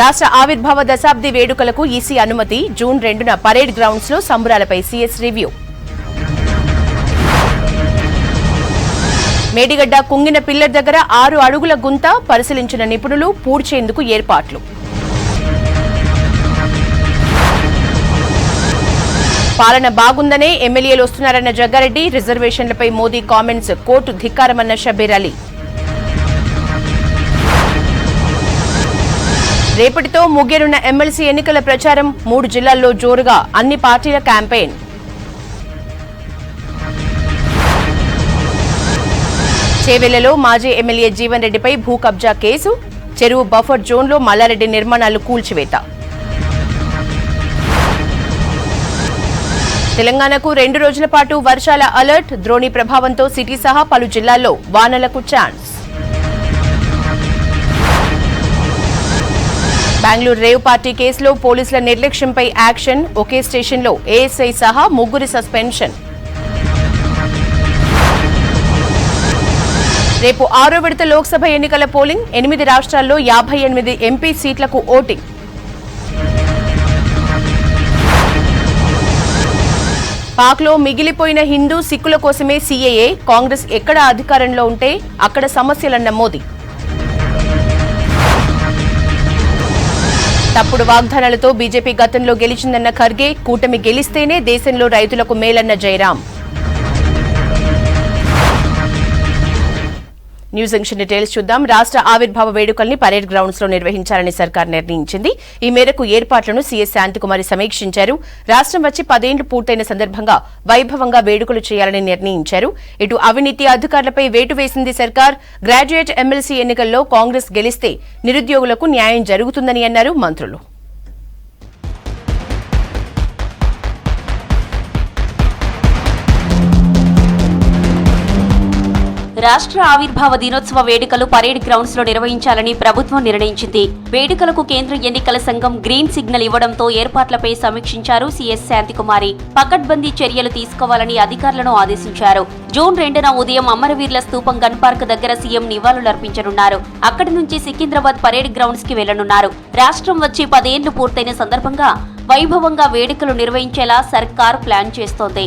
రాష్ట్ర ఆవిర్భావ దశాబ్ది వేడుకలకు ఈసీ అనుమతి. జూన్ రెండున పరేడ్ గ్రౌండ్స్లో సీఎస్ రివ్యూ. మేడిగడ్డ కుంగిన పిల్లర్ దగ్గర ఆరు అడుగుల గుంత పరిశీలించిన నిపుణులు పూడ్చేందుకు ఏర్పాట్లు. పాలన బాగుందనే ఎమ్మెల్యేలు వస్తున్నారన్న జగ్గారెడ్డి రిజర్వేషన్లపై మోదీ కామెంట్స్ కోర్టు ధిక్కారమన్న షబీర్ అలీ. రేపటితో ముగియనున్న ఎమ్మెల్సీ ఎన్నికల ప్రచారం మూడు జిల్లాల్లో జోరుగా అన్ని పార్టీల క్యాంపెయిన్. చేవెళ్ళలో మాజీ ఎమ్మెల్యే జీవన్ రెడ్డిపై భూ కబ్జా కేసు చెరువు బఫర్ జోన్లో మల్లారెడ్డి నిర్మాణాలు కూల్చివేత. తెలంగాణకు రెండు రోజుల పాటు వర్షాల అలర్ట్ ద్రోణి ప్రభావంతో సిటీ సహా పలు జిల్లాల్లో వానలకు ఛాన్స్. బెంగళూరు రేవ్ పార్టీ కేసులో పోలీసుల నిర్లక్ష్యంపై యాక్షన్ ఒకే స్టేషన్లో ఏఎస్ఐ సహా ముగ్గురి సస్పెన్షన్. రేపు ఆరో విడత లోక్సభ ఎన్నికల పోలింగ్ ఎనిమిది రాష్ట్రాల్లో యాభై ఎనిమిది ఎంపీ సీట్లకు ఓటింగ్. పాక్లో మిగిలిపోయిన హిందూ సిక్కుల కోసమే సీఏఏ కాంగ్రెస్ ఎక్కడ అధికారంలో ఉంటే అక్కడ సమస్యలన్న మోదీ. తప్పుడు వాగ్దానాలతో బీజేపీ గతంలో గెలిచిందన్న ఖర్గే కూటమి గెలిస్తేనే దేశంలో రైతులకు మేలన్న జయరాం. న్యూస్ జంక్షన్ డీటెయిల్స్ చూద్దాం. రాష్ట్ర ఆవిర్భావ వేడుకల్ని పరేడ్ గ్రౌండ్స్లో నిర్వహించాలని సర్కార్ నిర్ణయించింది. ఈ మేరకు ఏర్పాట్లను సీఎస్ శాంతికుమారి సమీక్షించారు. రాష్ట్రం వచ్చి పదేండ్లు పూర్తయిన సందర్భంగా వైభవంగా వేడుకలు చేయాలని నిర్ణయించారు. ఇటు అవినీతి అధికారులపై వేటు వేసింది సర్కార్. గ్రాడ్యుయేట్ ఎమ్మెల్సీ ఎన్నికల్లో కాంగ్రెస్ గెలిస్తే నిరుద్యోగులకు న్యాయం జరుగుతుందని అన్నారు మంత్రులు. రాష్ట్ర ఆవిర్భావ దినోత్సవ వేడుకలు పరేడ్ గ్రౌండ్స్లో నిర్వహించాలని ప్రభుత్వం నిర్ణయించింది. వేడుకలకు కేంద్ర ఎన్నికల సంఘం గ్రీన్ సిగ్నల్ ఇవ్వడంతో ఏర్పాట్లపై సమీక్షించారు సీఎస్ శాంతికుమారి. పకడ్బందీ చర్యలు తీసుకోవాలని అధికారులను ఆదేశించారు. జూన్ రెండున ఉదయం అమరవీరుల స్తూపం గన్ పార్క్ దగ్గర సీఎం నివాళులర్పించనున్నారు అక్కడి నుంచి సికింద్రాబాద్ పరేడ్ గ్రౌండ్స్కి వెళ్ళనున్నారు. రాష్ట్రం వచ్చి పదేళ్ళు పూర్తయిన సందర్భంగా వైభవంగా వేడుకలు నిర్వహించేలా సర్కార్ ప్లాన్ చేస్తోంది.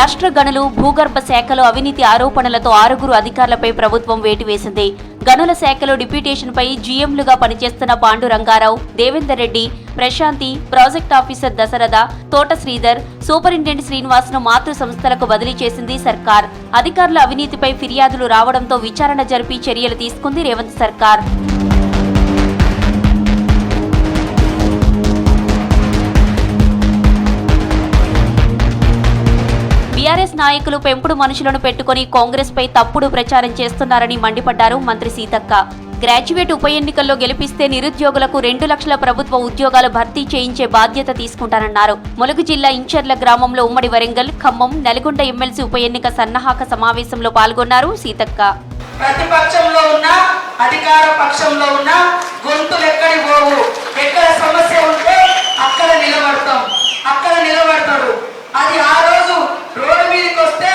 రాష్ట్ర గనులు భూగర్భ శాఖలో అవినీతి ఆరోపణలతో ఆరుగురు అధికారులపై ప్రభుత్వం వేటు వేసింది గనుల శాఖలో డిప్యూటేషన్పై జీఎంలుగా పనిచేస్తున్న Pandu Rangarao Devender Reddy Prashanthi project officer Dasharatha Thota Sridhar superintendent శ్రీనివాస్ను మాతృ సంస్థలకు బదిలీ చేసింది సర్కార్. అధికారుల అవినీతిపై ఫిర్యాదులు రావడంతో విచారణ జరిపి చర్యలు తీసుకుంది రేవంత్ సర్కార్. టీఆర్ఎస్ నాయకులు పెంపుడు మనుషులను పెట్టుకుని కాంగ్రెస్ పై తప్పుడు ప్రచారం చేస్తున్నారని మండిపడ్డారు మంత్రి సీతక్క. గ్రాడ్యుయేట్ ఉప ఎన్నికల్లో గెలిపిస్తే నిరుద్యోగులకు రెండు లక్షల ప్రభుత్వ ఉద్యోగాలు భర్తీ చేయించే బాధ్యత తీసుకుంటానన్నారు. ములుగు జిల్లా ఇంచర్ల గ్రామంలో ఉమ్మడి వరంగల్ ఖమ్మం నల్గొండ ఎమ్మెల్సీ ఉప ఎన్నిక సన్నాహక సమావేశంలో పాల్గొన్నారు సీతక్క. ప్రతిపక్షంలో ఉన్న అధికార పక్షంలో ఉన్న గొంతులు ఎక్కడి పోవు? ఎక్కడ సమస్య ఉంటే అక్కడ నిలబడతాం. అక్కడ నిలబడతారు. అది ఆ రోజు రోడ్డు మీదకి వస్తే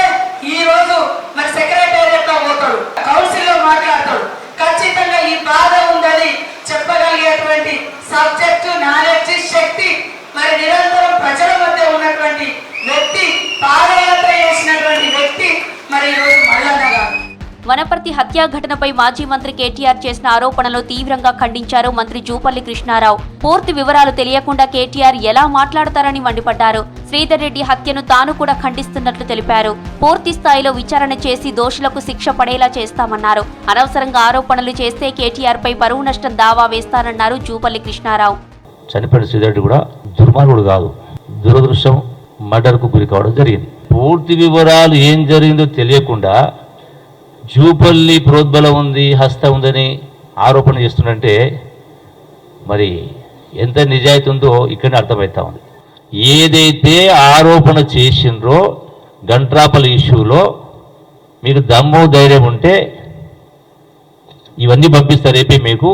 ఈ రోజు మరి సెక్రటేరియట్లో పోతాడు. కౌన్సిల్లో మాట్లాడతాడు. ఖచ్చితంగా ఈ బాధ ఉందని చెప్పగలిగేటువంటి సబ్జెక్టు నాలెడ్జ్ శక్తి మరి నిరంతరం ప్రజల మధ్య ఉన్నటువంటి వ్యక్తి పాదయాత్ర చేసినటువంటి వ్యక్తి వనపర్తి హత్యా ఘటనపై మాజీ మంత్రి కేటీఆర్ చేసిన ఆరోపణలు తీవ్రంగా ఖండించారు మంత్రి జూపల్లి కృష్ణారావు. పూర్తి వివరాలు తెలియకుండా కేటీఆర్ ఎలా మాట్లాడతారని మండిపడ్డారు. శ్రీధర్ రెడ్డి హత్యను తాను కూడా ఖండిస్తున్నట్లు తెలిపారు. పూర్తి స్థాయిలో విచారణ చేసి దోషులకు శిక్ష పడేలా చేస్తామన్నారు. అనవసరంగా ఆరోపణలు చేస్తే కేటీఆర్ పై పరువు నష్టం దావా వేస్తానన్నారు జూపల్లి కృష్ణారావు. చనిపోయిన శ్రీధర్ కూడా దుర్మార్గుడు కాదు. దురదృష్టం మర్డర్కు గురి కావడం జరిగింది. పూర్తి వివరాలు ఏం జరిగిందో తెలియకుండా జూపల్లి ప్రోద్బలం ఉంది హస్త ఉందని ఆరోపణ చేస్తుందంటే మరి ఎంత నిజాయితీ ఉందో ఇక్కడనే అర్థమవుతా ఉంది. ఏదైతే ఆరోపణ చేసిండ్రో గంట్రాపల ఇష్యూలో మీకు దమ్ము ధైర్యం ఉంటే ఇవన్నీ పంపిస్తారు రేపే మీకు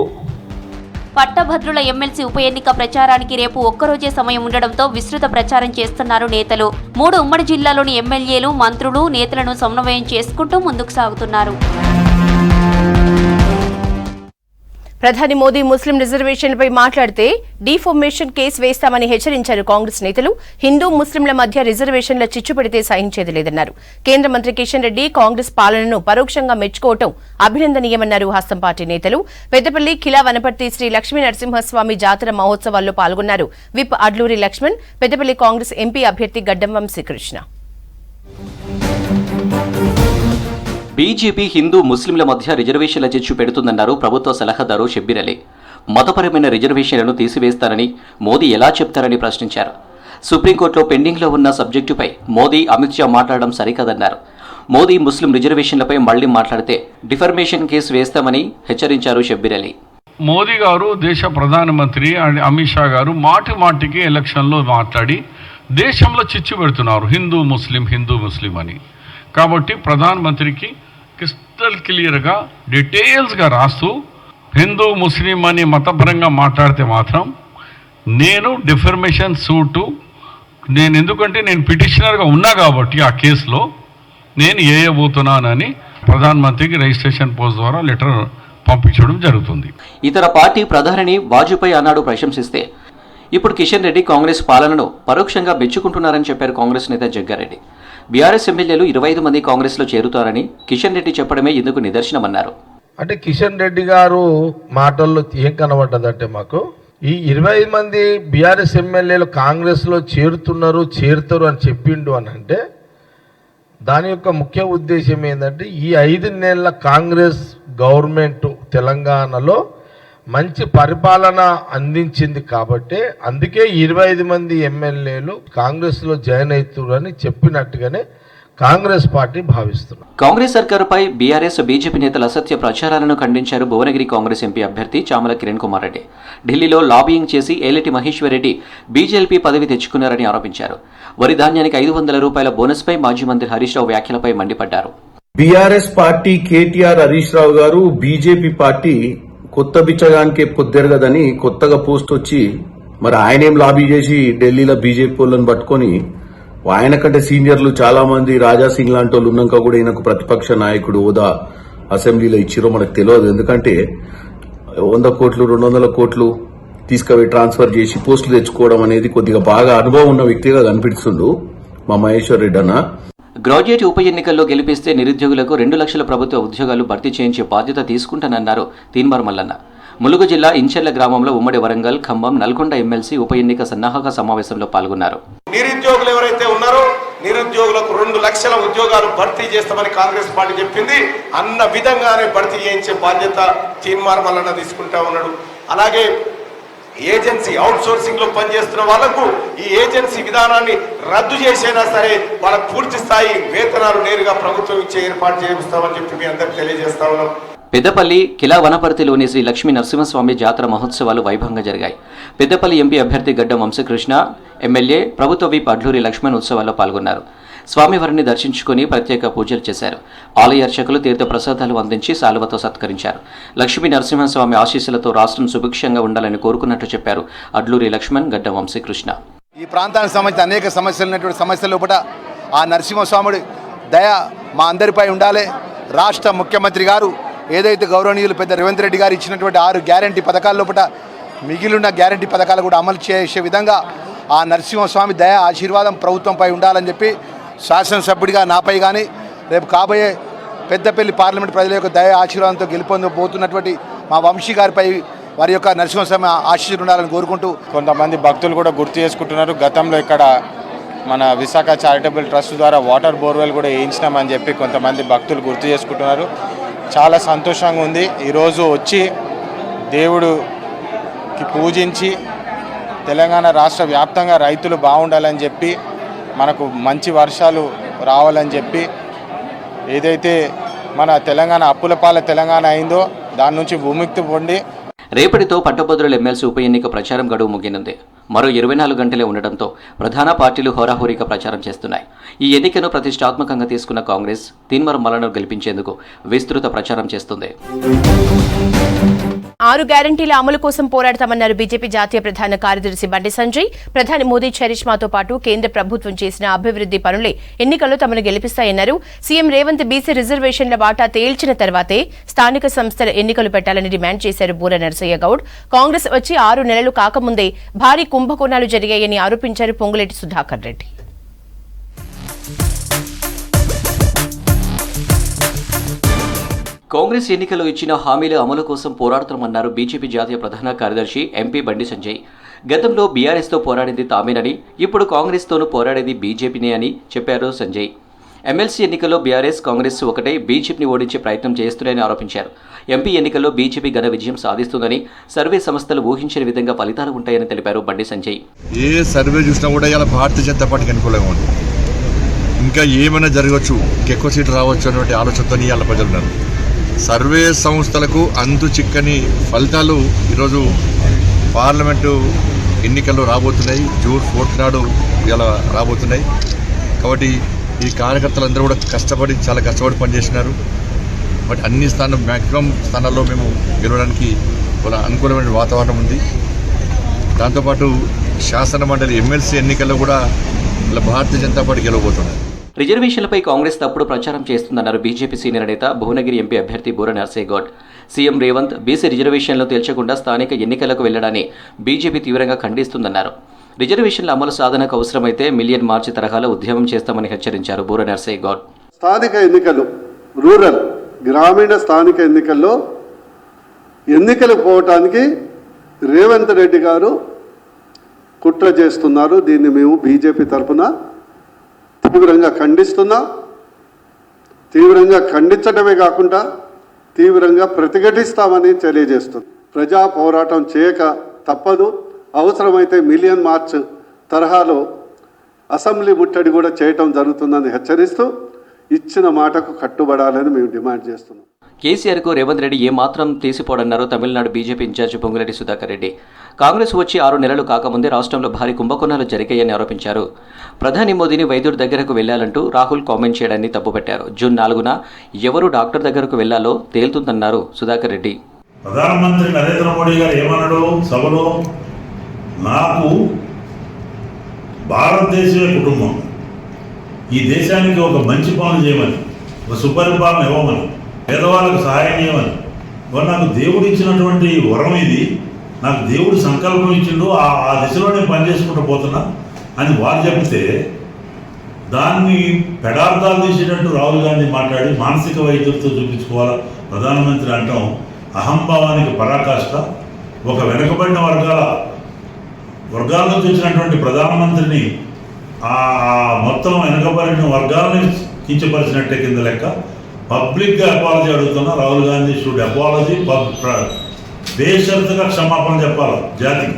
పట్టభద్రుల ఎమ్మెల్సీ ఉప ఎన్నిక ప్రచారానికి రేపు ఒక్కరోజే సమయం ఉండడంతో విస్తృత ప్రచారం చేస్తున్నారు నేతలు. మూడు ఉమ్మడి జిల్లాలోని ఎమ్మెల్యేలు మంత్రులు నేతలను సమన్వయం చేసుకుంటూ ముందుకు సాగుతున్నారు. ప్రధాని మోదీ ముస్లిం రిజర్వేషన్లపై మాట్లాడితే డీఫార్మేషన్ కేసు వేస్తామని హెచ్చరించారు కాంగ్రెస్ నేతలు. హిందూ ముస్లింల మధ్య రిజర్వేషన్ల చిచ్చు పెడితే సహించేది లేదన్నారు. కేంద్ర మంత్రి కిషన్ రెడ్డి కాంగ్రెస్ పాలనను పరోక్షంగా మెచ్చుకోవటం అభినందనీయమన్నారు హస్తం పార్టీ నేతలు. పెద్దపల్లి ఖిలా వనపర్తి శ్రీ లక్ష్మీ నరసింహస్వామి జాతర మహోత్సవాల్లో పాల్గొన్నారు విప్ అడ్లూరి లక్ష్మణ్. పెద్దపల్లి కాంగ్రెస్ ఎంపీ అభ్యర్థి గడ్డం వంశీకృష్ణ. బీజేపీ హిందూ ముస్లింల మధ్య రిజర్వేషన్ల చిచ్చు పెడుతుందన్నారు ప్రభుత్వ సలహాదారు షబ్బీర్ అలీ. మతపరమైన రిజర్వేషన్లను తీసివేస్తారని మోదీ ఎలా చెప్తారని ప్రశ్నించారు. సుప్రీంకోర్టులో పెండింగ్లో ఉన్న సబ్జెక్టుపై మోదీ అమిత్ షా మాట్లాడడం సరికాదన్నారు. మోదీ ముస్లిం రిజర్వేషన్లపై మళ్ళీ మాట్లాడితే డిఫర్మేషన్ కేసు వేస్తామని హెచ్చరించారు షబ్బీర్ అలీ. మోదీ గారు దేశ ప్రధానమంత్రి అండ్ అమిత్ షా గారు మాటి మాటికి ఎలక్షన్లో మాట్లాడి దేశంలో చిచ్చు పెడుతున్నారు హిందూ ముస్లిం హిందూ ముస్లిం అని. కాబట్టి ప్రధానమంత్రికి క్రిస్టల్ క్లియర్గా డీటెయిల్స్గా రాస్తూ హిందూ ముస్లిం అని మతపరంగా మాట్లాడితే మాత్రం నేను డిఫర్మేషన్ సూటు నేను ఎందుకంటే నేను పిటిషనర్గా ఉన్నా కాబట్టి ఆ కేసులో నేను ఏయబోతున్నానని ప్రధానమంత్రికి రిజిస్ట్రేషన్ పోస్ట్ ద్వారా లెటర్ పంపించడం జరుగుతుంది. ఇతర పార్టీ ప్రధానిని వాజ్పేయి అన్నాడు ప్రశంసిస్తే ఇప్పుడు కిషన్ రెడ్డి కాంగ్రెస్ పాలనను పరోక్షంగా మెచ్చుకుంటున్నారని చెప్పారు కాంగ్రెస్ నేత జగ్గారెడ్డి. బీఆర్ఎస్ ఎమ్మెల్యేలు ఇరవై ఐదు మంది కాంగ్రెస్లో చేరుతారని కిషన్ రెడ్డి చెప్పడమే ఇందుకు నిదర్శనమన్నారు. అంటే కిషన్ రెడ్డి గారు మాటల్లో ఏం కనబడ్డదంటే మాకు. ఈ ఇరవై ఐదు మంది బీఆర్ఎస్ ఎమ్మెల్యేలు కాంగ్రెస్లో చేరుతున్నారు చేరుతారు అని చెప్పిండు అని అంటే దాని యొక్క ముఖ్య ఉద్దేశం ఏంటంటే ఈ ఐదు నెలల కాంగ్రెస్ గవర్నమెంట్ తెలంగాణలో మంచి పరిపాలన అందించింది కాబట్టి అందుకే ఇరవై ఐదు మంది ఎమ్మెల్యేలు కాంగ్రెస్లో జాయిన్ అవుతున్నారని చెప్పినట్టుగానే కాంగ్రెస్ పార్టీ భావిస్తున్నారు. కాంగ్రెస్ సర్కారుపై బీఆర్ఎస్ బీజేపీ నేతల అసత్య ప్రచారాలను ఖండించారు భువనగిరి కాంగ్రెస్ ఎంపీ అభ్యర్థి చామల కిరణ్ కుమార్ రెడ్డి. ఢిల్లీలో లాబియింగ్ చేసి ఏలటి మహేశ్వర్ రెడ్డి బీజేపీ పదవి తెచ్చుకున్నారని ఆరోపించారు. వరి ధాన్యానికి ఐదు వందల రూపాయల బోనస్పై మాజీ మంత్రి హరీష్ రావు వ్యాఖ్యలపై మండిపడ్డారు. BRS party KTR Harish Rao garu BJP party కొత్త బిచ్చగానికే కదని కొత్తగా పోస్ట్ వచ్చి మరి ఆయనేం లాబీ చేసి ఢిల్లీలో బీజేపీ వాళ్ళని పట్టుకొని ఆయన కంటే సీనియర్లు చాలా మంది రాజా సింగ్ లాంటి వాళ్ళు ఉన్నాక కూడా ఈయనకు ప్రతిపక్ష నాయకుడు హోదా అసెంబ్లీలో ఇచ్చిరో మనకు తెలియదు. ఎందుకంటే వంద కోట్లు రెండు వందల కోట్లు తీసుకుపోయి ట్రాన్స్ఫర్ చేసి పోస్టులు తెచ్చుకోవడం అనేది కొద్దిగా బాగా అనుభవం ఉన్న వ్యక్తిగా కనిపిస్తుండు మా మహేశ్వర్ రెడ్డి అన్న. గ్రాడ్యుయేట్ ఉప ఎన్నికల్లో గెలిపిస్తే నిరుద్యోగులకు రెండు లక్షల ప్రభుత్వ ఉద్యోగాలు భర్తీ చేయించే బాధ్యత తీసుకుంటానన్నారు తీన్మార్ మల్లన్న. ములుగు జిల్లా ఇంచెర్ల గ్రామంలో ఉమ్మడి వరంగల్ ఖమ్మం నల్గొండ ఎమ్మెల్సీ ఉప ఎన్నిక సన్నాహక సమావేశంలో పాల్గొన్నారు. నిరుద్యోగులు ఎవరైతే ఉన్నారో నిరుద్యోగులకు రెండు లక్షల ఉద్యోగాలు భర్తీ చేస్తామని కాంగ్రెస్ పార్టీ చెప్పింది. అన్న విధంగానే భర్తీ చేయించే బాధ్యత తీన్మార్ మల్లన్న తీసుకుంటా ఉన్నాడు. అలాగే ఏజెన్సీ అవుట్ సోర్సింగ్లో పనిచేస్తున్న వాళ్ళకు ఈ ఏజెన్సీ విధానాన్ని రద్దు చేసైనా సరే వాళ్ళకు పూర్తి స్థాయి వేతనాలు నేరుగా ప్రభుత్వం ఇచ్చే ఏర్పాటు చేస్తామని చెప్పి మీ అందరికి తెలియజేస్తా ఉన్నాం. పెద్దపల్లి కిలా వనపర్తిలోని శ్రీ లక్ష్మీ నరసింహస్వామి జాతర మహోత్సవాలు వైభవంగా జరిగాయి. పెద్దపల్లి ఎంపీ అభ్యర్థి గడ్డం వంశకృష్ణ ఎమ్మెల్యే ప్రభుత్వ విప్ అడ్లూరి లక్ష్మణ్ ఉత్సవాల్లో పాల్గొన్నారు. స్వామివారిని దర్శించుకుని ప్రత్యేక పూజలు చేశారు. ఆలయ అర్చకులు తీర్థ ప్రసాదాలు అందించి సాలువతో సత్కరించారు. లక్ష్మీ నరసింహస్వామి ఆశీస్సులతో రాష్ట్రం సుభిక్షంగా ఉండాలని కోరుకున్నట్టు చెప్పారు అడ్లూరి లక్ష్మణ్ గడ్డ వంశీకృష్ణ ఈ ప్రాంతానికి సంబంధించిన అనేక సమస్యలు ఉన్నటువంటి సమస్యల లోపల ఆ నరసింహస్వాముడి దయ మా అందరిపై ఉండాలి. రాష్ట్ర ముఖ్యమంత్రి గారు ఏదైతే గౌరవనీయులు పెద్ద రేవంత్ రెడ్డి గారు ఇచ్చినటువంటి ఆరు గ్యారంటీ పథకాల లోపల మిగిలిన గ్యారంటీ పథకాలు కూడా అమలు చేసే విధంగా ఆ నరసింహస్వామి దయ ఆశీర్వాదం ప్రభుత్వంపై ఉండాలని చెప్పి శాసనసభ్యుడిగా నాపై కానీ రేపు కాబోయే పెద్దపల్లి పార్లమెంట్ ప్రజల యొక్క దయ ఆశీర్వాదంతో గెలుపొందబోతున్నటువంటి మా వంశీ గారిపై వారి యొక్క నరసింహస్వామి ఆశీర్వాదం ఉండాలని కోరుకుంటూ కొంతమంది భక్తులు కూడా గుర్తు చేసుకుంటున్నారు. గతంలో ఇక్కడ మన విశాఖ చారిటబుల్ ట్రస్ట్ ద్వారా వాటర్ బోర్వెల్ కూడా వేయించినామని చెప్పి కొంతమంది భక్తులు గుర్తు చేసుకుంటున్నారు. చాలా సంతోషంగా ఉంది. ఈరోజు వచ్చి దేవుడుకి పూజించి తెలంగాణ రాష్ట్ర వ్యాప్తంగా రైతులు బాగుండాలని చెప్పి మనకు మంచి వర్షాలు రావాలని చెప్పి ఏదైతే మన తెలంగాణ అప్పుల పాల తెలంగాణ అయిందో దాని నుంచి విముక్తి పొంది రేపటితో పట్టభద్రుల ఎమ్మెల్సీ ఉప ఎన్నిక ప్రచారం గడువు ముగినుంది మరో ఇరవై నాలుగు గంటలే ఉండడంతో ప్రధాన పార్టీలు హోరాహోరీగా ప్రచారం చేస్తున్నాయి. ఈ ఎన్నికను ప్రతిష్టాత్మకంగా తీసుకున్న కాంగ్రెస్ తీన్మర మలను గెలిపించేందుకు విస్తృత ప్రచారం చేస్తుంది. ఆరు గ్యారంటీల అమలు కోసం పోరాడతామన్నారు బీజేపీ జాతీయ ప్రధాన కార్యదర్శి బండి సంజయ్. ప్రధాని మోదీ చరిష్మాతో పాటు కేంద్ర ప్రభుత్వం చేసిన అభివృద్ది పనులే ఎన్నికల్లో తమను గెలిపిస్తాయన్నారు. సీఎం రేవంత్ బీసీ రిజర్వేషన్ల వాటా తేల్చిన తర్వాతే స్థానిక సంస్థల ఎన్నికలు పెట్టాలని డిమాండ్ చేశారు బూర నరసయ్య గౌడ్. కాంగ్రెస్ వచ్చి ఆరు నెలలు కాకముందే భారీ కుంభకోణాలు జరిగాయని ఆరోపించారు పొంగులేటి సుధాకర్ రెడ్డి. కాంగ్రెస్ ఎన్నికల్లో ఇచ్చిన హామీల అమలు కోసం పోరాడుతామన్నారు బీజేపీ జాతీయ ప్రధాన కార్యదర్శి ఎంపీ బండి సంజయ్. గతంలో బీఆర్ఎస్తో పోరాడింది తామేనని ఇప్పుడు కాంగ్రెస్తోనూ పోరాడేది బీజేపీనే అని చెప్పారు సంజయ్. ఎమ్మెల్సీ ఎన్నికల్లో బీఆర్ఎస్ కాంగ్రెస్ ఒకటే బీజేపీని ఓడించే ప్రయత్నం చేస్తున్నాయని ఆరోపించారు. ఎంపీ ఎన్నికల్లో బీజేపీ ఘన విజయం సాధిస్తుందని సర్వే సంస్థలు ఊహించిన విధంగా ఫలితాలు ఉంటాయని తెలిపారు బండి సంజయ్. ఏ సర్వే చూసినా కూడా ఇలా భారతీయ జనతా పార్టీకి అనుకూలంగా ఉంది. ఇంకా ఏమైనా జరగవచ్చు ఇంకెక్కువ సీట్లు రావచ్చు అనేటువంటి ఆలోచనతో ఇవాళ ప్రజలు ఉన్నారు సర్వే సంస్థలకు అంతు చిక్కని ఫలితాలు ఈరోజు పార్లమెంటు ఎన్నికల్లో రాబోతున్నాయి. జూన్ ఫోర్త్ నాడు ఇలా రాబోతున్నాయి. కాబట్టి ఈ కార్యకర్తలందరూ కూడా కష్టపడి చాలా కష్టపడి పనిచేసినారు బట్ అన్ని స్థానం మ్యాక్సిమం స్థానాల్లో మేము గెలవడానికి ఒక అనుకూలమైన వాతావరణం ఉంది. దాంతోపాటు శాసన మండలి ఎమ్మెల్సీ ఎన్నికల్లో కూడా ఇలా భారతీయ జనతా పార్టీ గెలవబోతున్నారు. రిజర్వేషన్లపై కాంగ్రెస్ తప్పుడు ప్రచారం చేస్తుందన్నారు బీజేపీ సీనియర్ నేత భువనగిరి ఎంపీ అభ్యర్థి బూర నర్సేగౌడ్. సీఎం రేవంత్ బీసీ రిజర్వేషన్లు తేల్చకుండా స్థానిక ఎన్నికలకు వెళ్ళడాన్ని బీజేపీ తీవ్రంగా ఖండిస్తుందన్నారు. రిజర్వేషన్ల అమలు సాధనకు అవసరమైతే మిలియన్ మార్చి తరహాలో ఉద్యమం చేస్తామని హెచ్చరించారు బూర నర్సేగౌడ్. స్థానిక ఎన్నికలు రూరల్ గ్రామీణ స్థానిక ఎన్నికల్లో ఎన్నికలకు పోవటానికి రేవంత్ రెడ్డి గారు కుట్ర చేస్తున్నారు. దీన్ని మేము బీజేపీ తరఫున తీవ్రంగా ఖండిస్తున్నా తీవ్రంగా ఖండించడమే కాకుండా తీవ్రంగా ప్రతిఘటిస్తామని తెలియజేస్తుంది. ప్రజా పోరాటం చేయక తప్పదు. అవసరమైతే మిలియన్ మార్చ్ తరహాలో అసెంబ్లీ ముట్టడి కూడా చేయటం జరుగుతుందని హెచ్చరిస్తూ ఇచ్చిన మాటకు కట్టుబడాలని మేము డిమాండ్ చేస్తున్నాం. కేసీఆర్కు రేవంత్ రెడ్డి ఏమాత్రం తీసిపోడన్నారు తమిళనాడు బీజేపీ ఇన్ఛార్జి పొంగులేటి సుధాకర్ రెడ్డి. కాంగ్రెస్ వచ్చి ఆరు నెలలు కాకముందే రాష్ట్రంలో భారీ కుంభకోణాలు జరిగాయని ఆరోపించారు. ప్రధాని మోదీని వైద్యుడి దగ్గరకు వెళ్ళాలంటూ రాహుల్ కామెంట్ చేయడాన్ని తప్పుపట్టారు. జూన్ నాలుగున ఎవరు డాక్టర్ దగ్గరకు వెళ్ళాలో తేలుతుందన్నారు సుధాకర్ రెడ్డి. ప్రధానమంత్రి నరేంద్ర మోడీ గారు ఏమన్నాడు సభలో నాకు భారతదేశమే కుటుంబం. ఈ దేశానికి ఒక మంచి పాలన చేయమని ఒక సుపరిపాలన ఇవ్వమని పేదవాళ్ళకు సహాయం చేయమని మరి నాకు దేవుడు ఇచ్చినటువంటి వరం ఇది. నాకు దేవుడు సంకల్పం ఇచ్చిండు ఆ ఆ దిశలో నేను పనిచేసుకుంటూ పోతున్నా అని వారు చెబితే దాన్ని పెడార్థాలు తీసేటట్టు రాహుల్ గాంధీ మాట్లాడి మానసిక వైద్యులతో చూపించుకోవాలా? ప్రధానమంత్రి అంటాం అహంభావానికి పరాకాష్ట ఒక వెనుకబడిన వర్గాల వర్గాల నుంచి వచ్చినటువంటి ప్రధానమంత్రిని ఆ మొత్తం వెనుకబడిన వర్గాలని కించపరిచినట్టే కింద లెక్క పబ్లిక్గా అపాలజీ అడుగుతున్నా రాహుల్ గాంధీ షుడ్ అపాలజీ దేశంతగా క్షమాపణ చెప్పాలి. జాతికి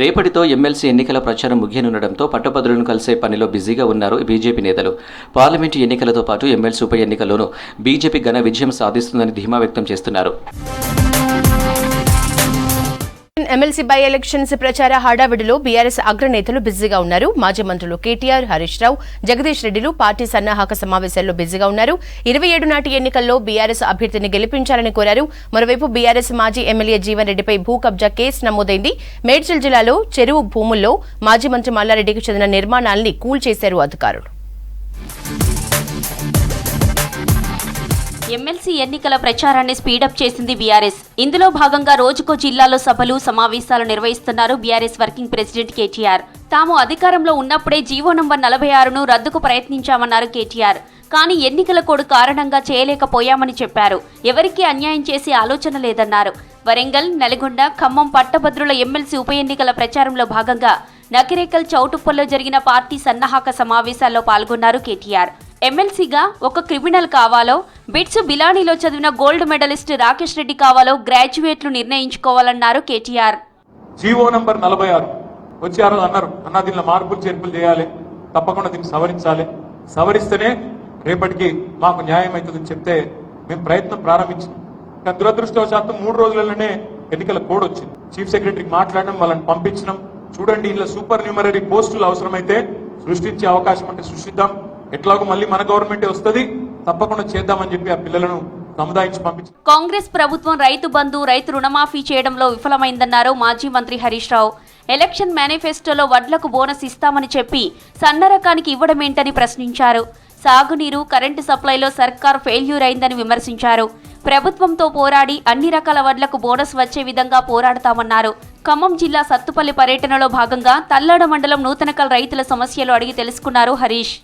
రేపటితో ఎమ్మెల్సీ ఎన్నికల ప్రచారం ముగియనుండటంతో పట్టభద్రులను కలిసే పనిలో బిజీగా ఉన్నారు బీజేపీ నేతలు. పార్లమెంటు ఎన్నికలతో పాటు ఎమ్మెల్సీ ఉప ఎన్నికల్లోనూ బీజేపీ ఘన విజయం సాధిస్తుందని ధీమా వ్యక్తం చేస్తున్నారు. ఎమ్మెల్సీ బై ఎలక్షన్స్ ప్రచార హడావిడిలో బీఆర్ఎస్ అగ్రనేతలు బిజీగా ఉన్నారు. మాజీ మంత్రులు కేటీఆర్ హరీష్ రావు జగదీష్ రెడ్డిలు పార్టీ సన్నాహక సమావేశాల్లో బిజీగా ఉన్నారు. ఇరవై ఏడు నాటి ఎన్నికల్లో బీఆర్ఎస్ అభ్యర్థిని గెలిపించాలని కోరారు. మరోవైపు బీఆర్ఎస్ మాజీ ఎమ్మెల్యే జీవన్ రెడ్డిపై భూ కబ్జా కేసు నమోదైంది. మేడ్చల్ జిల్లాలో చెరువు భూముల్లో మాజీ మంత్రి మల్లారెడ్డికి చెందిన నిర్మాణాల్ని కూల్చేశారు అధికారులు. ఎమ్మెల్సీ ఎన్నికల ప్రచారాన్ని స్పీడప్ చేసింది బీఆర్ఎస్. ఇందులో భాగంగా రోజుకో జిల్లాలో సభలు సమావేశాలు నిర్వహిస్తున్నారు బీఆర్ఎస్ వర్కింగ్ ప్రెసిడెంట్ కేటీఆర్. తాము అధికారంలో ఉన్నప్పుడే జీవో నంబర్ నలభై ఆరును రద్దుకు ప్రయత్నించామన్నారు కేటీఆర్. కానీ ఎన్నికల కోడ్ కారణంగా చేయలేకపోయామని చెప్పారు. ఎవరికీ అన్యాయం చేసే ఆలోచన లేదన్నారు. వరంగల్ నల్గొండ ఖమ్మం పట్టభద్రుల ఎమ్మెల్సీ ఉప ఎన్నికల ప్రచారంలో భాగంగా నకిరేకల్ చౌటుప్పల్లో జరిగిన పార్టీ సన్నాహక సమావేశాల్లో పాల్గొన్నారు కేటీఆర్. ఎమ్మెల్సీగా ఒక క్రిమినల్ కావాలో బిట్స్ బిలానీలో చదివిన గోల్డ్ మెడలిస్ట్ రాకేష్ రెడ్డి కావాలో గ్రాడ్యుయేట్లు నిర్ణయించుకోవాలన్నారు కేటీఆర్. జీవో నంబర్ నలభై ఆరు. వచ్చి ఆ రోజు అన్నారు. అన్న దీనిలో మార్పులు చేర్పులు చేయాలి. తప్పకుండా దీన్ని సవరించాలి. సవరిస్తేనే రేపటికి మాకు న్యాయం అవుతుందని చెప్తే మేము ప్రయత్నం ప్రారంభించాం. కానీ దురదృష్టవశాత్తు మూడు రోజులలోనే ఎన్నికల కోడ్ వచ్చింది. చీఫ్ సెక్రటరీకి మాట్లాడడం వాళ్ళని పంపించడం. చూడండి ఇలా సూపర్ న్యూమరీ పోస్టులు అవసరమైతే సృష్టించే అవకాశం అంటే సృష్టిద్దాం. ఎట్లాగో మళ్ళీ మన గవర్నమెంటే వస్తుంది తప్పకుండా చేద్దామని చెప్పి ఆ పిల్లలను కాంగ్రెస్ ప్రభుత్వం రైతు బంధు రైతు రుణమాఫీ చేయడంలో విఫలమైందన్నారు మాజీ మంత్రి హరీష్ రావు. ఎలక్షన్ మేనిఫెస్టోలో వడ్లకు బోనస్ ఇస్తామని చెప్పి సన్న రకానికి ఇవ్వడమేంటని ప్రశ్నించారు. సాగునీరు కరెంటు సప్లైలో సర్కార్ ఫెయిల్యూర్ అయిందని విమర్శించారు. ప్రభుత్వంతో పోరాడి అన్ని రకాల వడ్లకు బోనస్ వచ్చే విధంగా పోరాడతామన్నారు. ఖమ్మం జిల్లా సత్తుపల్లి పర్యటనలో భాగంగా తల్లాడ మండలం నూతనకల్ రైతుల సమస్యలు అడిగి తెలుసుకున్నారు హరీష్.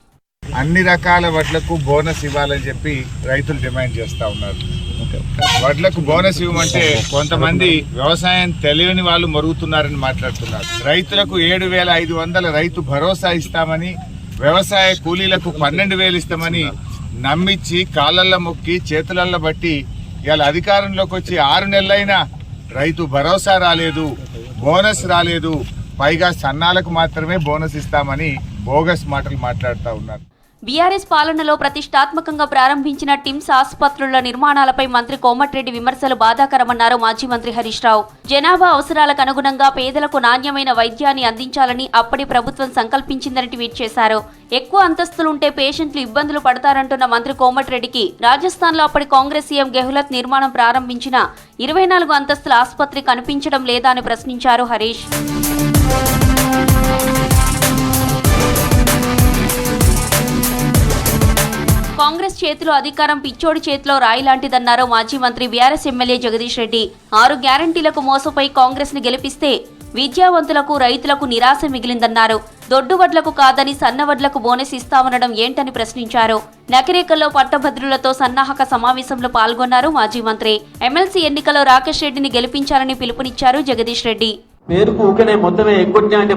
అన్ని రకాల వడ్లకు బోనస్ ఇవ్వాలని చెప్పి రైతులు డిమాండ్ చేస్తా ఉన్నారు. వడ్లకు బోనస్ ఇవ్వమంటే కొంతమంది వ్యవసాయం తెలియని వాళ్ళు మరుగుతున్నారని మాట్లాడుతున్నారు. రైతులకు ఏడు వేల ఐదు వందల రైతు భరోసా ఇస్తామని వ్యవసాయ కూలీలకు పన్నెండు వేలు ఇస్తామని నమ్మించి కాళ్ళల్లో మొక్కి చేతులల్లో బట్టి ఇవాళ అధికారంలోకి వచ్చి ఆరు నెలలైనా రైతు భరోసా రాలేదు బోనస్ రాలేదు. పైగా సన్నాలకు మాత్రమే బోనస్ ఇస్తామని బోగస్ మాటలు మాట్లాడుతూ ఉన్నారు. బీఆర్ఎస్ పాలనలో ప్రతిష్టాత్మకంగా ప్రారంభించిన టిమ్స్ ఆసుపత్రుల నిర్మాణాలపై మంత్రి కోమటిరెడ్డి విమర్శలు బాధాకరమన్నారు మాజీ మంత్రి హరీష్ రావు. జనాభా అవసరాలకు అనుగుణంగా పేదలకు నాణ్యమైన వైద్యాన్ని అందించాలని అప్పటి ప్రభుత్వం సంకల్పించిందని ట్వీట్ చేశారు. ఎక్కువ అంతస్తులుంటే పేషెంట్లు ఇబ్బందులు పడతారంటున్న మంత్రి కోమటిరెడ్డికి రాజస్థాన్లో అప్పటి కాంగ్రెస్ సీఎం గెహ్లత్ నిర్మాణం ప్రారంభించిన ఇరవై నాలుగు అంతస్తుల ఆసుపత్రి కనిపించడం లేదా అని ప్రశ్నించారు హరీష్. కాంగ్రెస్ చేతిలో అధికారం పిచ్చోడి చేతిలో రాయి లాంటిదన్నారు మాజీ మంత్రి బీఆర్ఎస్ ఎమ్మెల్యే జగదీష్ రెడ్డి. ఆరు గ్యారంటీలకు మోసపోయి కాంగ్రెస్ని గెలిపిస్తే విద్యావంతులకు రైతులకు నిరాశ మిగిలిందన్నారు. దొడ్డువడ్లకు కాదని సన్నవడ్లకు బోనస్ ఇస్తామనడం ఏంటని ప్రశ్నించారు. నకిరేకల్లో పట్టభద్రులతో సన్నాహక సమావేశంలో పాల్గొన్నారు మాజీ మంత్రి. ఎమ్మెల్సీ ఎన్నికల్లో రాకేష్ రెడ్డిని గెలిపించాలని పిలుపునిచ్చారు జగదీష్ రెడ్డి. పేరుకు ఊకనే మొత్తమే ఎగ్గొట్టినా అంటే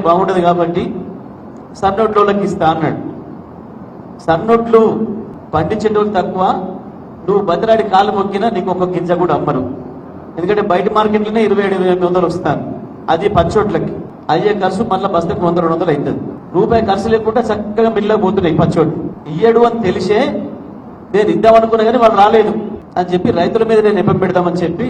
కాబట్టి సన్నోట్లోకి ఇస్తా అన్నాడు. సన్నోట్లు పండించేటోళ్ళు తక్కువ నువ్వు బతిరాడి కాలు మొక్కినా నీకు ఒక గింజ కూడా అమ్మరు. ఎందుకంటే బయట మార్కెట్లోనే ఇరవై ఏడు ఇరవై ఎనిమిది వందలు వస్తాను. అది పచ్చోట్లకి. అయ్యే ఖర్చు మళ్ళీ బస్తకు వంద రెండు వందలు అవుతుంది. రూపాయి ఖర్చు లేకుండా చక్కగా మిల్లగా పోతున్నాయి పచ్చోట్లు ఇయ్యడు అని తెలిసే నేను ఇద్దామనుకున్నా కానీ వాళ్ళు రాలేదు. అని చెప్పి రైతుల మీద నేను నెప్పం పెడదామని చెప్పి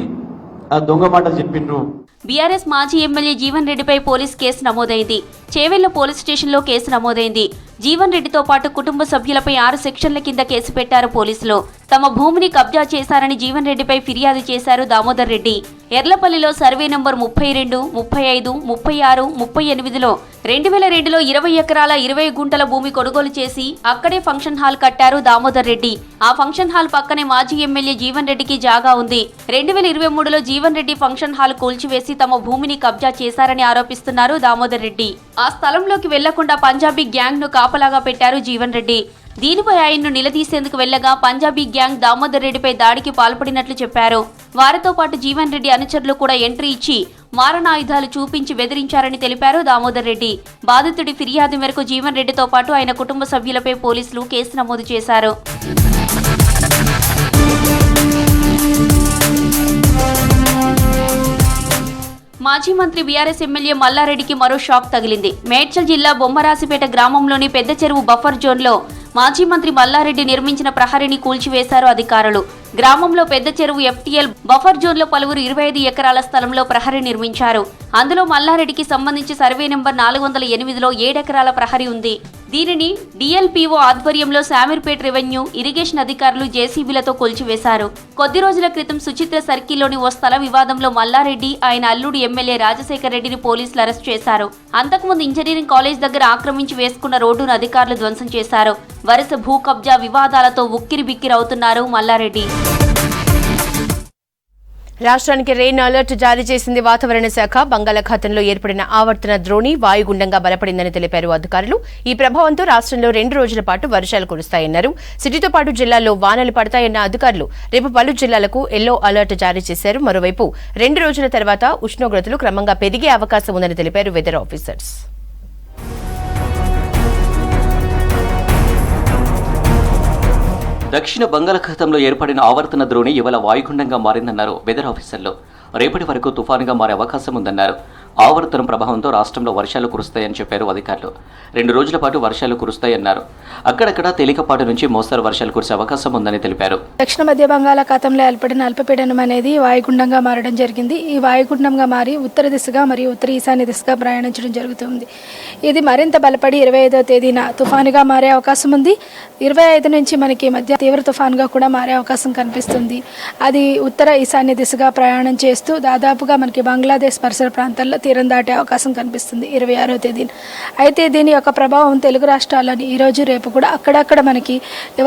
ఆ దొంగ మాటలు చెప్పిండ్రు బీఆర్ఎస్ మాజీ ఎమ్మెల్యే జీవన్ రెడ్డిపై పోలీస్ కేసు నమోదైంది. చేవెళ్ళ పోలీస్ స్టేషన్లో కేసు నమోదైంది. జీవన్ రెడ్డితో పాటు కుటుంబ సభ్యులపై ఆరు సెక్షన్ల కింద కేసు పెట్టారు పోలీసులు. తమ భూమిని కబ్జా చేశారని జీవన్ రెడ్డిపై ఫిర్యాదు చేశారు దామోదర్ రెడ్డి. ఎర్లపల్లిలో సర్వే నంబర్ ముప్పై రెండు ముప్పై ఐదు ముప్పై ఆరు ముప్పై ఎనిమిదిలో రెండు వేల రెండులో ఇరవై ఎకరాల ఇరవై గుంటల భూమి కొనుగోలు చేసి అక్కడే ఫంక్షన్ హాల్ కట్టారు దామోదర్ రెడ్డి. ఆ ఫంక్షన్ హాల్ పక్కనే మాజీ ఎమ్మెల్యే జీవన్ రెడ్డికి జాగా ఉంది. రెండు వేల ఇరవై మూడులో జీవన్ రెడ్డి ఫంక్షన్ హాల్ కూల్చివేసి తమ భూమిని కబ్జా చేశారని ఆరోపిస్తున్నారు దామోదర్ రెడ్డి. ఆ స్థలంలోకి వెళ్ళకుండా పంజాబీ గ్యాంగ్ను కాపలాగా పెట్టారు జీవన్ రెడ్డి. దీనిపై ఆయన్ను నిలదీసేందుకు వెళ్ళగా పంజాబీ గ్యాంగ్ దామోదర్ రెడ్డిపై దాడికి పాల్పడినట్లు చెప్పారు. వారితో పాటు జీవన్ రెడ్డి అనుచరులు కూడా ఎంట్రీ ఇచ్చి మారణాయుధాలు చూపించి బెదిరించారని తెలిపారు దామోదర్ రెడ్డి. బాధితుడి ఫిర్యాదు మేరకు జీవన్ రెడ్డితో పాటు ఆయన కుటుంబ సభ్యులపై పోలీసులు కేసు నమోదు చేశారు. మాజీ మంత్రి బీఆర్ఎస్ ఎమ్మెల్యే మల్లారెడ్డికి మరో షాక్ తగిలింది. మేడ్చల్ జిల్లా బొమ్మరాసిపేట గ్రామంలోని పెద్ద చెరువు బఫర్ జోన్లో మాజీ మంత్రి మల్లారెడ్డి నిర్మించిన ప్రహరిని కూల్చివేశారు అధికారులు. గ్రామంలో పెద్ద చెరువు ఎఫ్టీఎల్ బఫర్ జోన్లో పలువురు ఇరవై ఐదు ఎకరాల స్థలంలో ప్రహరీ నిర్మించారు. అందులో మల్లారెడ్డికి సంబంధించి సర్వే నెంబర్ నాలుగు వందల ఎనిమిదిలో ఏడెకరాల ప్రహరీ ఉంది. దీనిని డిఎల్పిఓ ఆధ్వర్యంలో శామీర్పేట్ రెవెన్యూ ఇరిగేషన్ అధికారులు జేసీబీలతో కూల్చివేశారు. కొద్ది రోజుల క్రితం సుచిత్ర సర్కిల్లోని ఓ స్థల వివాదంలో మల్లారెడ్డి ఆయన అల్లుడు ఎమ్మెల్యే రాజశేఖర్ రెడ్డిని పోలీసులు అరెస్ట్ చేశారు. అంతకుముందు ఇంజనీరింగ్ కాలేజ్ దగ్గర ఆక్రమించి వేసుకున్న రోడ్డును అధికారులు ధ్వంసం చేశారు. వరుస భూ కబ్జా వివాదాలతో ఉక్కిరి బిక్కిరవుతున్నారు మల్లారెడ్డి. రాష్ట్రానికి రెయిన్ అలర్ట్ జారీ చేసింది వాతావరణ శాఖ. బంగాళాఖాతంలో ఏర్పడిన ఆవర్తన ద్రోణి వాయుగుండంగా బలపడిందని తెలిపారు అధికారులు. ఈ ప్రభావంతో రాష్ట్రంలో రెండు రోజుల పాటు వర్షాలు కురుస్తాయన్నారు. సిటీతో పాటు జిల్లాల్లో వానలు పడతాయన్న అధికారులు రేపు పలు జిల్లాలకు ఎల్లో అలర్ట్ జారీ చేశారు. మరోవైపు రెండు రోజుల తర్వాత ఉష్ణోగ్రతలు క్రమంగా పెరిగే అవకాశం ఉందని తెలిపారు వెదర్ ఆఫీసర్స్. దక్షిణ బంగాళాఖాతంలో ఏర్పడిన ఆవర్తన ద్రోణి ఇవాళ వాయుగుండంగా మారిందన్నారు వెదర్ ఆఫీసర్లు. రేపటి వరకు తుఫానుగా మారే అవకాశం ఉందన్నారు. ఆవర్తనం ప్రభావంతో రాష్ట్రంలో వర్షాలు కురుస్తాయని చెప్పారు అధికారులు. రెండు రోజుల పాటు వర్షాలు కురుస్తాయన్నారు. అక్కడక్కడ తేలికపాటి నుంచి మోస్తరు వర్షాలు కురిసే అవకాశం ఉందని తెలిపారు. దక్షిణ మధ్య బంగాళాఖాతంలో ఏర్పడిన అల్పపీడనం అనేది వాయుగుండంగా మారడం జరిగింది. ఈ వాయుగుండంగా మారి ఉత్తర దిశగా మరియు ఉత్తర ఈశాన్య దిశగా ప్రయాణించడం జరుగుతుంది. ఇది మరింత బలపడి ఇరవై ఐదో తేదీన తుఫానుగా మారే అవకాశం ఉంది. ఇరవై ఐదు నుంచి మనకి మధ్య తీవ్ర తుఫానుగా కూడా మారే అవకాశం కనిపిస్తుంది. అది ఉత్తర ఈశాన్య దిశగా ప్రయాణం చేస్తూ దాదాపుగా మనకి బంగ్లాదేశ్ పరిసర ప్రాంతాల్లో తీరం దాటే అవకాశం కనిపిస్తుంది ఇరవై ఆరో తేదీన. అయితే దీని యొక్క ప్రభావం తెలుగు రాష్ట్రాల్లోని ఈ రోజు రేపు కూడా అక్కడక్కడ మనకి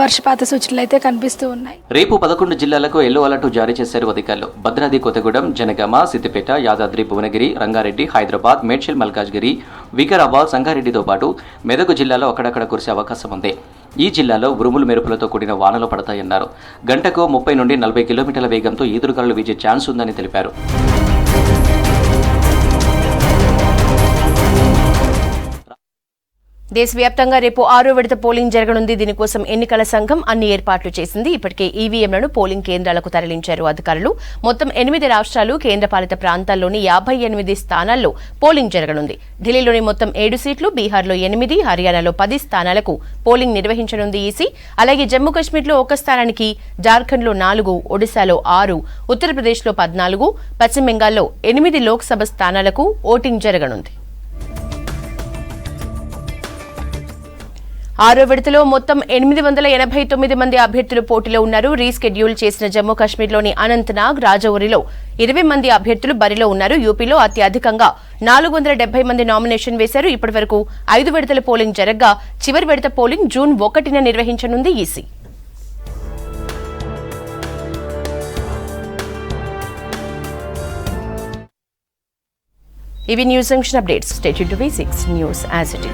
వర్షపాత సూచనలు అయితే కనిపిస్తూ ఉన్నాయి. రేపు పదకొండు జిల్లాలకు ఎల్లో అలర్ట్ జారీ చేశారు అధికారులు. భద్రాద్రి కొత్తగూడెం జనగామ సిద్దిపేట యాదాద్రి భువనగిరి రంగారెడ్డి హైదరాబాద్ మేడ్చల్ మల్కాజ్గిరి వికారాబాద్ సంగారెడ్డితో పాటు మెదక్ జిల్లాలో అక్కడక్కడ కురిసే అవకాశం ఉంది. ఈ జిల్లాలో ఉరుములు మెరుపులతో కూడిన వానలు పడతాయన్నారు. గంటకు ముప్పై నుండి నలభై కిలోమీటర్ల వేగంతో ఈదురుగాలు వీచే ఛాన్స్ ఉందని తెలిపారు. దేశవ్యాప్తంగా రేపు ఆరో విడత పోలింగ్ జరగనుంది. దీనికోసం ఎన్నికల సంఘం అన్ని ఏర్పాట్లు చేసింది. ఇప్పటికే ఈవీఎంలను పోలింగ్ కేంద్రాలకు తరలించారు అధికారులు. మొత్తం ఎనిమిది రాష్ట్రాలు కేంద్రపాలిత ప్రాంతాల్లోని యాభై ఎనిమిది స్థానాల్లో పోలింగ్ జరగనుంది. ఢిల్లీలోని మొత్తం ఏడు సీట్లు బీహార్లో ఎనిమిది హర్యానాలో పది స్థానాలకు పోలింగ్ నిర్వహించనుంది ఈసీ. అలాగే జమ్మూ కాశ్మీర్లో ఒక స్థానానికి జార్ఖండ్లో నాలుగు ఒడిశాలో ఆరు ఉత్తరప్రదేశ్లో పద్నాలుగు పశ్చిమ బెంగాల్లో ఎనిమిది లోక్సభ స్థానాలకు ఓటింగ్ జరగనుంది. ఆరో విడతలో మొత్తం ఎనిమిది వందల ఎనభై తొమ్మిది మంది అభ్యర్థులు పోటీలో ఉన్నారు. రీస్కెడ్యూల్ చేసిన జమ్మూ కాశ్మీర్లోని అనంతనాగ్ రాజౌరిలో ఇరవై మంది అభ్యర్థులు బరిలో ఉన్నారు. యూపీలో అత్యధికంగా నాలుగు వందల డెబ్బై మంది నామినేషన్ వేశారు. ఇప్పటి వరకు ఐదు విడతల పోలింగ్ జరగ్గా చివరి విడత పోలింగ్ జూన్ ఒకటిన నిర్వహించనుంది ఈసీ. ఇవి news junction updates. State to V six news as it